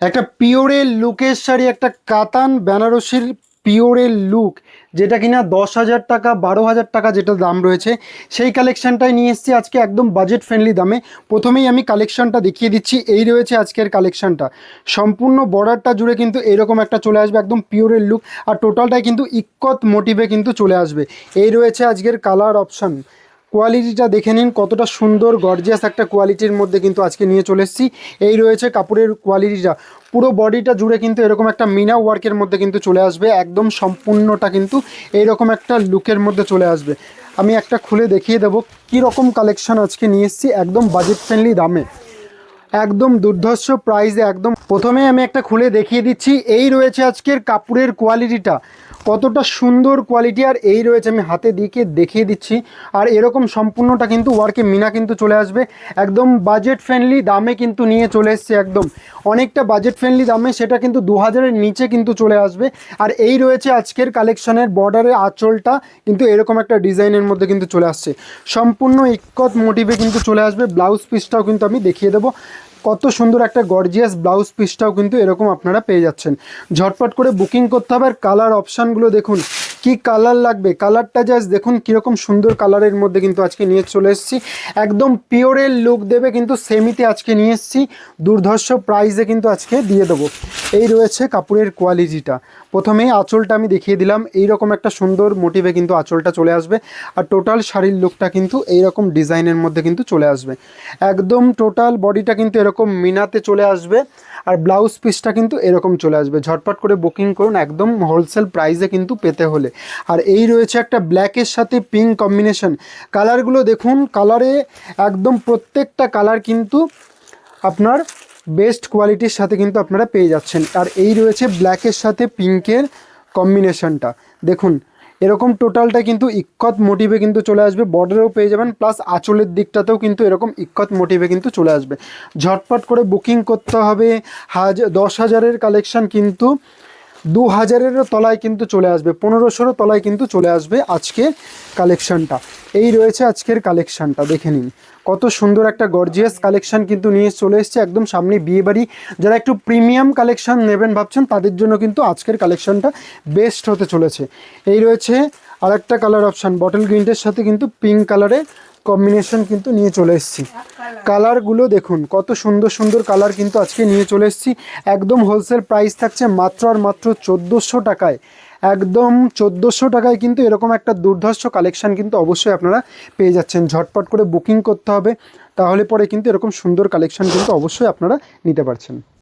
একটা পিওরের লুকের শাড়ি, একটা কাতান বেনারসির পিওরের লুক, যেটা কিনা দশ হাজার টাকা, বারো হাজার টাকা যেটা দাম রয়েছে, সেই কালেকশনটাই নিয়ে এসেছি আজকে একদম বাজেট ফ্রেন্ডলি দামে। প্রথমেই আমি কালেকশানটা দেখিয়ে দিচ্ছি, এই রয়েছে আজকের কালেকশানটা। সম্পূর্ণ বর্ডারটা জুড়ে কিন্তু এরকম একটা চলে আসবে, একদম পিওরের লুক, আর টোটালটাই কিন্তু ইক্কত মোটিভে কিন্তু চলে আসবে। এই রয়েছে আজকের কালার অপশান কোয়ালিটিটা দেখে নিন, কতটা সুন্দর গর্জিয়াস একটা কোয়ালিটির মধ্যে কিন্তু আজকে নিয়ে চলে এসেছি। এই রয়েছে কাপড়ের কোয়ালিটিটা পুরো বডিটা জুড়ে কিন্তু এরকম একটা মিনা ওয়ার্কের মধ্যে কিন্তু চলে আসবে। একদম সম্পূর্ণটা কিন্তু এইরকম একটা লুকের মধ্যে চলে আসবে। আমি একটা খুলে দেখিয়ে দেবো কীরকম কালেকশন আজকে নিয়ে এসেছি, একদম বাজেট ফ্রেন্ডলি দামে। একদম দুর্ধর্ষ প্রাইসে একদম। প্রথমে আমি একটা খুলে দেখিয়ে দিচ্ছি, এই রয়েছে আজকের কাপড়ের কোয়ালিটিটা কতটা সুন্দর কোয়ালিটি আর এই রয়েছে, আমি হাতে দিকে দেখিয়ে দিচ্ছি। আর এরকম সম্পূর্ণটা কিন্তু ওয়ার্কে মিনা কিন্তু চলে আসবে। একদম বাজেট ফ্রেন্ডলি দামে কিন্তু নিয়ে চলে এসছে একদম। অনেকটা বাজেট ফ্রেন্ডলি দামে, সেটা কিন্তু দু হাজারের নিচে কিন্তু চলে আসবে। আর এই রয়েছে আজকের কালেকশনের বর্ডারের আঁচলটা, কিন্তু এরকম একটা ডিজাইনের মধ্যে কিন্তু চলে আসছে। সম্পূর্ণ ইক্কত মোটিভে কিন্তু চলে আসবে। ব্লাউজ পিসটাও কিন্তু আমি দেখিয়ে দেবো। কত সুন্দর একটা গর্জিয়াস ব্লাউজ পিসটাও কিন্তু এরকম আপনারা পেয়ে যাচ্ছেন। ঝটপট করে বুকিং করতে হবে আর কালার অপশানগুলো দেখুন, কি কালার লাগবে? কালারটা জাস্ট দেখুন কীরকম সুন্দর কালারের মধ্যে কিন্তু আজকে নিয়ে চলে এসেছি। একদম পিওরের লুক দেবে কিন্তু সেমিতে আজকে নিয়ে এসেছি। দুর্ধর্ষ প্রাইজে কিন্তু আজকে দিয়ে দেবো। এই রয়েছে কাপড়ের কোয়ালিটিটা। প্রথমেই আঁচলটা আমি দেখিয়ে দিলাম এই রকম একটা সুন্দর মোটিভে কিন্তু আঁচলটা চলে আসবে আর টোটাল শাড়ির লুকটা কিন্তু এই রকম ডিজাইনের মধ্যে কিন্তু চলে আসবে। একদম টোটাল বডিটা কিন্তু এরকম মিনাতে চলে আসবে আর ব্লাউজ পিসটা কিন্তু এরকম চলে আসবে। ঝটপট করে বুকিং করুন একদম হোলসেল প্রাইসে কিন্তু পেতে হলে। আর এই রয়েছে একটা ব্ল্যাকের সাথে পিঙ্ক কম্বিনেশন। কালারগুলো দেখুন, কালারে একদম প্রত্যেকটা কালার কিন্তু আপনার বেস্ট কোয়ালিটির সাথে কিন্তু আপনারা পেয়ে যাচ্ছেন। আর এই রয়েছে ব্ল্যাকের সাথে পিঙ্কের কম্বিনেশনটা দেখুন, এরকম টোটালটা কিন্তু ইক্কত মোটিভে কিন্তু চলে আসবে বর্ডারেও পেয়ে যাবেন প্লাস আঁচলের দিকটাতেও কিন্তু এরকম ইক্কত মোটিভে কিন্তু চলে আসবে। ঝটপট করে বুকিং করতে হবে। হাজার দশ হাজারের কালেকশান কিন্তু দু হাজারেরও তলায় কিন্তু চলে আসবে, পনেরোশোরও তলায় কিন্তু চলে আসবে আজকে কালেকশানটা। এই রয়েছে আজকের কালেকশানটা, দেখে নিন। কত সুন্দর একটা গর্জিয়াস কালেকশান কিন্তু নিয়ে চলে এসছে, একদম সামনে বিয়েবাড়ি। যারা একটু প্রিমিয়াম কালেকশান নেবেন ভাবছেন, তাদের জন্য কিন্তু আজকের কালেকশানটা বেস্ট হতে চলেছে। এই রয়েছে আরেকটা কালার অপশান, বটল গ্রিনটের সাথে কিন্তু পিঙ্ক কালারে কম্বিনেশন কিন্তু নিয়ে চলে এসেছি। কালারগুলো দেখুন, কত সুন্দর সুন্দর কালার কিন্তু আজকে নিয়ে চলে এসেছি। একদম হোলসেল প্রাইস থাকছে মাত্র আর মাত্র চোদ্দোশো টাকায়। একদম চোদ্দোশো টাকায় কিন্তু এরকম একটা দুর্ধর্ষ কালেকশন কিন্তু অবশ্যই আপনারা পেয়ে যাচ্ছেন। ঝটপট করে বুকিং করতে হবে, তাহলে পরে কিন্তু এরকম সুন্দর কালেকশন কিন্তু অবশ্যই আপনারা নিতে পারছেন।